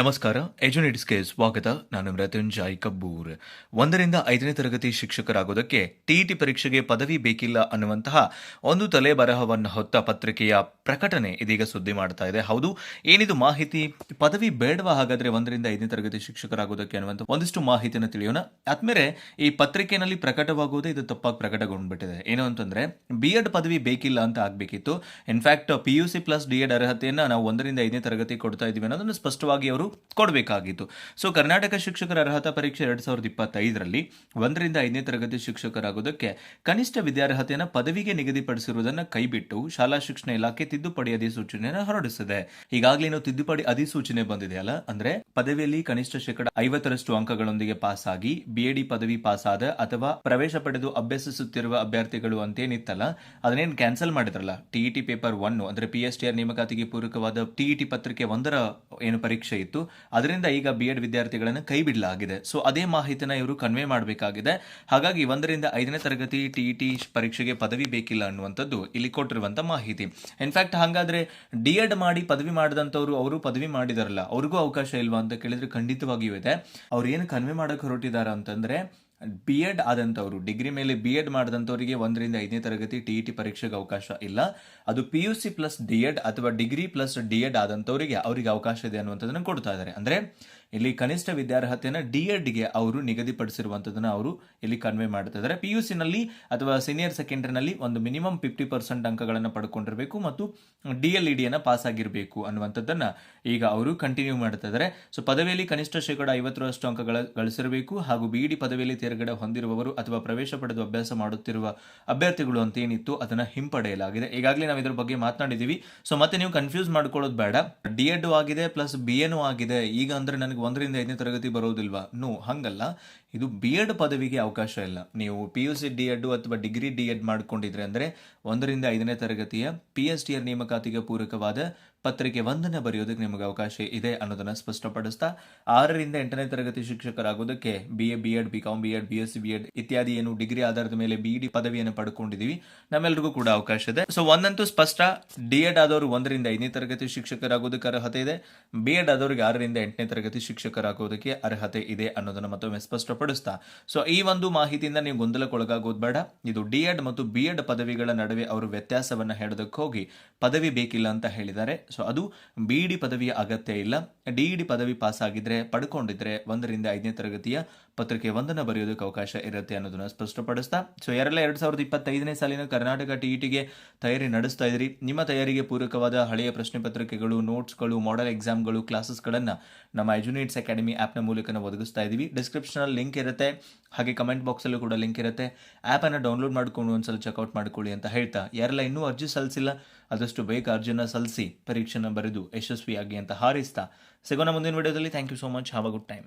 ನಮಸ್ಕಾರ ಎಜುನಿಟ್ಸ್ಗೆ ಸ್ವಾಗತ. ನಾನು ಮೃತ್ಯುಂಜಯ್ ಕಬ್ಬೂರ್. ಒಂದರಿಂದ ಐದನೇ ತರಗತಿ ಶಿಕ್ಷಕರಾಗೋದಕ್ಕೆ ಟಿಇಟಿ ಪರೀಕ್ಷೆಗೆ ಪದವಿ ಬೇಕಿಲ್ಲ ಅನ್ನುವಂತಹ ಒಂದು ತಲೆ ಬರಹವನ್ನು ಹೊತ್ತ ಪತ್ರಿಕೆಯ ಪ್ರಕಟಣೆ ಇದೀಗ ಸುದ್ದಿ ಮಾಡ್ತಾ ಇದೆ. ಹೌದು, ಏನಿದು ಮಾಹಿತಿ? ಪದವಿ ಬೇಡವಾ ಹಾಗಾದ್ರೆ ಒಂದರಿಂದ ಐದನೇ ತರಗತಿ ಶಿಕ್ಷಕರಾಗೋದಕ್ಕೆ ಅನ್ನುವಂಥ ಒಂದಿಷ್ಟು ಮಾಹಿತಿಯನ್ನು ತಿಳಿಯೋಣ. ಆದ್ಮೇಲೆ ಈ ಪತ್ರಿಕೆಯಲ್ಲಿ ಪ್ರಕಟವಾಗುವುದೇ ಇದು ತಪ್ಪಾಗಿ ಪ್ರಕಟಗೊಂಡ್ಬಿಟ್ಟಿದೆ. ಏನು ಅಂತಂದ್ರೆ ಬಿ ಎಡ್ ಪದವಿ ಬೇಕಿಲ್ಲ ಅಂತ ಆಗ್ಬೇಕಿತ್ತು. In fact P U C plus D Ed ಅರ್ಹತೆಯನ್ನು ನಾವು ಒಂದರಿಂದ ಐದನೇ ತರಗತಿ ಕೊಡ್ತಾ ಇದೀವಿ ಅನ್ನೋದನ್ನು ಸ್ಪಷ್ಟವಾಗಿ ಅವರು ಕೊಡಬೇಕಾಗಿತ್ತು. ಸೊ ಕರ್ನಾಟಕ ಶಿಕ್ಷಕರ ಅರ್ಹತಾ ಪರೀಕ್ಷೆ ಎರಡ್ ಸಾವಿರದ ಇಪ್ಪತ್ತೈದರಲ್ಲಿ ಒಂದರಿಂದ ಐದನೇ ತರಗತಿ ಶಿಕ್ಷಕರಾಗೋದಕ್ಕೆ ಕನಿಷ್ಠ ವಿದ್ಯಾರ್ಹತೆಯನ್ನು ಪದವಿಗೆ ನಿಗದಿಪಡಿಸಿರುವುದನ್ನು ಕೈಬಿಟ್ಟು ಶಾಲಾ ಶಿಕ್ಷಣ ಇಲಾಖೆ ತಿದ್ದುಪಡಿ ಅಧಿಸೂಚನೆಯನ್ನು ಹೊರಡಿಸಿದೆ. ಈಗಾಗಲೇ ತಿದ್ದುಪಡಿ ಅಧಿಸೂಚನೆ ಬಂದಿದೆ ಅಲ್ಲ? ಅಂದ್ರೆ ಪದವಿಯಲ್ಲಿ ಕನಿಷ್ಠ ಶೇಕಡ ಐವತ್ತರಷ್ಟು ಅಂಕಗಳೊಂದಿಗೆ ಪಾಸ್ ಆಗಿ ಬಿಎಡಿ ಪದವಿ ಪಾಸ್ ಆದ ಅಥವಾ ಪ್ರವೇಶ ಪಡೆದು ಅಭ್ಯಸಿಸುತ್ತಿರುವ ಅಭ್ಯರ್ಥಿಗಳು ಅಂತೇನಿತ್ತಲ್ಲ ಅದನ್ನೇನು ಕ್ಯಾನ್ಸಲ್ ಮಾಡಿದ್ರಲ್ಲ? ಟಿಇಟಿ ಪೇಪರ್ ಒನ್ ಅಂದ್ರೆ ಪಿ ಎಸ್ ಟಿ ಆರ್ ನೇಮಕಾತಿಗೆ ಪೂರಕವಾದ ಟಿಇಟಿ ಪತ್ರಿಕೆ ಒಂದರ ಏನು ಪರೀಕ್ಷೆ ಇತ್ತು? ಅದರಿಂದ ಈಗ ಬಿ ಎಡ್ ವಿದ್ಯಾರ್ಥಿಗಳನ್ನು ಕೈ ಬಿಡಲಾಗಿದೆ ಸೊ ಅದೇ ಮಾಹಿತಿನ ಇವರು ಕನ್ವೆ ಮಾಡಬೇಕಾಗಿದೆ. ಹಾಗಾಗಿ ಒಂದರಿಂದ ಐದನೇ ತರಗತಿ ಟಿ ಟಿ ಪರೀಕ್ಷೆಗೆ ಪದವಿ ಬೇಕಿಲ್ಲ ಅನ್ನುವಂಥದ್ದು ಇಲ್ಲಿ ಕೊಟ್ಟಿರುವಂತ ಮಾಹಿತಿ. ಇನ್ಫ್ಯಾಕ್ಟ್ ಹಾಗಾದ್ರೆ ಡಿ ಎಡ್ ಮಾಡಿ ಪದವಿ ಮಾಡಿದಂಥವ್ರು ಅವರು ಪದವಿ ಮಾಡಿದಾರಲ್ಲ, ಅವ್ರಿಗೂ ಅವಕಾಶ ಇಲ್ವಾ ಅಂತ ಕೇಳಿದ್ರೆ ಖಂಡಿತವಾಗಿಯೂ ಇದೆ. ಅವ್ರು ಏನು ಕನ್ವೆ ಮಾಡಕ್ಕೆ ಹೊರಟಿದ್ದಾರೆ ಅಂತಂದ್ರೆ ಬಿ ಎಡ್ ಆದಂಥವ್ರು, ಡಿಗ್ರಿ ಮೇಲೆ ಬಿ ಎಡ್ ಮಾಡಿದಂಥವರಿಗೆ ಒಂದರಿಂದ ಐದನೇ ತರಗತಿ ಟಿ ಇ ಟಿ ಪರೀಕ್ಷೆಗೆ ಅವಕಾಶ ಇಲ್ಲ. ಅದು P U C plus D Ed ಅಥವಾ ಡಿಗ್ರಿ ಪ್ಲಸ್ ಡಿ ಎಡ್ ಆದಂಥವರಿಗೆ ಅವರಿಗೆ ಅವಕಾಶ ಇದೆ ಅನ್ನುವಂಥದ್ದನ್ನು ಕೊಡ್ತಾ ಇದ್ದಾರೆ. ಅಂದರೆ ಇಲ್ಲಿ ಕನಿಷ್ಠ ವಿದ್ಯಾರ್ಹತೆಯನ್ನು ಡಿ ಎಡ್ಗೆ ಅವರು ನಿಗದಿಪಡಿಸಿರುವಂಥದ್ದನ್ನು ಅವರು ಇಲ್ಲಿ ಕನ್ವೆ ಮಾಡ್ತಾ ಇದ್ದಾರೆ ಪಿ ಯು ಸಿನಲ್ಲಿ ಅಥವಾ ಸೀನಿಯರ್ ಸೆಕೆಂಡರಿನಲ್ಲಿ ಒಂದು ಮಿನಿಮಮ್ ಫಿಫ್ಟಿ ಪರ್ಸೆಂಟ್ ಅಂಕಗಳನ್ನು ಪಡ್ಕೊಂಡಿರಬೇಕು ಮತ್ತು ಡಿ ಎಲ್ ಇ ಡಿಯನ್ನು ಪಾಸ್ ಆಗಿರಬೇಕು ಅನ್ನುವಂಥದ್ದನ್ನ ಈಗ ಅವರು ಕಂಟಿನ್ಯೂ ಮಾಡ್ತಾ ಇದ್ದಾರೆ ಸೊ ಪದವಿಯಲ್ಲಿ ಕನಿಷ್ಠ ಶೇಕಡ ಐವತ್ತರಷ್ಟು ಅಂಕಗಳ ಗಳಿಸಿರಬೇಕು ಹಾಗೂ ಬಿ ಡಿ ಪದವಿಯಲ್ಲಿ ತೇರ್ಗಡೆ ಹೊಂದಿರುವವರು ಅಥವಾ ಪ್ರವೇಶ ಪಡೆದು ಅಭ್ಯಾಸ ಮಾಡುತ್ತಿರುವ ಅಭ್ಯರ್ಥಿಗಳು ಅಂತ ಏನಿತ್ತು ಅದನ್ನ ಹಿಂಪಡೆಯಲಾಗಿದೆ. ಈಗಾಗಲೇ ನಾವು ಇದರ ಬಗ್ಗೆ ಮಾತನಾಡಿದೀವಿ. ಸೊ ಮತ್ತೆ ನೀವು ಕನ್ಫ್ಯೂಸ್ ಮಾಡ್ಕೊಳ್ಳೋದು ಬೇಡ. ಡಿ ಎಡ್ ಆಗಿದೆ ಪ್ಲಸ್ ಬಿ ಆಗಿದೆ. ಈಗ ಅಂದ್ರೆ ನನಗೆ ಒಂದರಿಂದ ಐದನೇ ತರಗತಿ ಬರೋದಿಲ್ವಾ? ನೋ ಹಂಗಲ್ಲ. ಇದು ಬಿ ಎಡ್ ಪದವಿಗೆ ಅವಕಾಶ ಇಲ್ಲ. ನೀವು P U C D Ed ಅಥವಾ ಡಿಗ್ರಿ ಡಿ ಎಡ್ ಮಾಡ್ಕೊಂಡಿದ್ರೆ ಅಂದರೆ ಒಂದರಿಂದ ಐದನೇ ತರಗತಿಯ ಪಿ ಎಸ್ ಟಿ ಆರ್ ನೇಮಕಾತಿಗೆ ಪೂರಕವಾದ ಪತ್ರಿಕೆ ಒಂದನ್ನ ಬರೆಯೋದಕ್ಕೆ ನಿಮಗೆ ಅವಕಾಶ ಇದೆ ಅನ್ನೋದನ್ನ ಸ್ಪಷ್ಟಪಡಿಸ್ತಾ, ಆರರಿಂದ ಎಂಟನೇ ತರಗತಿ ಶಿಕ್ಷಕರಾಗೋದಕ್ಕೆ B A B Ed B Com B Ed B S C B Ed ಇತ್ಯಾದಿ ಏನು ಡಿಗ್ರಿ ಆಧಾರದ ಮೇಲೆ ಬಿ ಡಿ ಪದವಿಯನ್ನು ಪಡ್ಕೊಂಡಿದ್ದೀವಿ ನಮ್ಮೆಲ್ಲರಿಗೂ ಕೂಡ ಅವಕಾಶ ಇದೆ. ಸೊ ಒಂದಂತೂ ಸ್ಪಷ್ಟ ಡಿ ಎಡ್ ಆದವರು ಒಂದರಿಂದ ಐದನೇ ತರಗತಿ ಶಿಕ್ಷಕರಾಗೋದಕ್ಕೆ ಅರ್ಹತೆ ಇದೆ. ಬಿ ಎಡ್ ಆದವರಿಗೆ ಆರರಿಂದ ಎಂಟನೇ ತರಗತಿ ಶಿಕ್ಷಕರಾಗೋದಕ್ಕೆ ಅರ್ಹತೆ ಇದೆ ಅನ್ನೋದನ್ನ ಮತ್ತೊಮ್ಮೆ ಸ್ಪಷ್ಟಪಡಿಸ್ತಾ. ಸೊ ಈ ಒಂದು ಮಾಹಿತಿಯಿಂದ ನೀವು ಗೊಂದಲಕ್ಕೊಳಗಾಗೋದು ಬೇಡ ಇದು ಡಿ ಎಡ್ ಮತ್ತು ಬಿ ಎಡ್ ಪದವಿಗಳ ನಡುವೆ ಅವರು ವ್ಯತ್ಯಾಸವನ್ನ ಹೇಳೋದಕ್ಕೆ ಹೋಗಿ ಪದವಿ ಬೇಕಿಲ್ಲ ಅಂತ ಹೇಳಿದ್ದಾರೆ. ಸೊ ಅದು ಬಿ ಡಿ ಪದವಿಯ ಅಗತ್ಯ ಇಲ್ಲ. ಡಿ ಡಿ ಪದವಿ ಪಾಸ್ ಆಗಿದ್ರೆ ಪಡ್ಕೊಂಡಿದ್ರೆ ಒಂದರಿಂದ ಐದನೇ ತರಗತಿಯ ಪತ್ರಿಕೆ ಒಂದನ್ನು ಬರೆಯೋದಕ್ಕೆ ಅವಕಾಶ ಇರುತ್ತೆ ಅನ್ನೋದನ್ನ ಸ್ಪಷ್ಟಪಡಿಸ್ತಾ. ಸೊ ಯಾರೆಲ್ಲ ಎರಡು ಸಾವಿರದ ಇಪ್ಪತ್ತೈದನೇ ಸಾಲಿನ ಕರ್ನಾಟಕ ಟಿಇಟಿಗೆ ತಯಾರಿ ನಡೆಸ್ತಾ ಇದ್ರಿ. ನಿಮ್ಮ ತಯಾರಿಗೆ ಪೂರಕವಾದ ಹಳೆಯ ಪ್ರಶ್ನೆ ಪತ್ರಿಕೆಗಳು ನೋಟ್ಸ್ಗಳು ಮಾಡೆಲ್ ಎಕ್ಸಾಮ್ಗಳು ಕ್ಲಾಸಸ್ಗಳನ್ನು ನಮ್ಮ ಎಜುನೇಟ್ಸ್ ಅಕಾಡೆಮಿ ಆ್ಯಪ್ನ ಮೂಲಕ ನಾವು ಒದಗಿಸ್ತಾ ಇದ್ದೀವಿ. ಡಿಸ್ಕ್ರಿಪ್ಷನಲ್ಲಿ ಲಿಂಕ್ ಇರುತ್ತೆ. ಹಾಗೆ ಕಮೆಂಟ್ ಬಾಕ್ಸಲ್ಲೂ ಕೂಡ ಲಿಂಕ್ ಇರುತ್ತೆ. ಆ್ಯಪನ್ನು ಡೌನ್ಲೋಡ್ ಮಾಡ್ಕೊಂಡು ಒಂದ್ಸಲ ಚೆಕ್ಔಟ್ ಮಾಡ್ಕೊಳ್ಳಿ ಅಂತ ಹೇಳ್ತಾ. ಯಾರೆಲ್ಲ ಇನ್ನೂ ಅರ್ಜಿ ಸಲ್ಲಿಸಿಲ್ಲ ಆದಷ್ಟು ಬೇಗ ಅರ್ಜಿನ ಸಲ್ಲಿಸಿ ಪರೀಕ್ಷೆನ ಬರೆದು ಯಶಸ್ವಿಯಾಗಿ ಅಂತ ಹಾರೈಸ್ತಾ ಸಿಗೋಣ ಮುಂದಿನ ವಿಡಿಯೋದಲ್ಲಿ. Thank you so much have a good time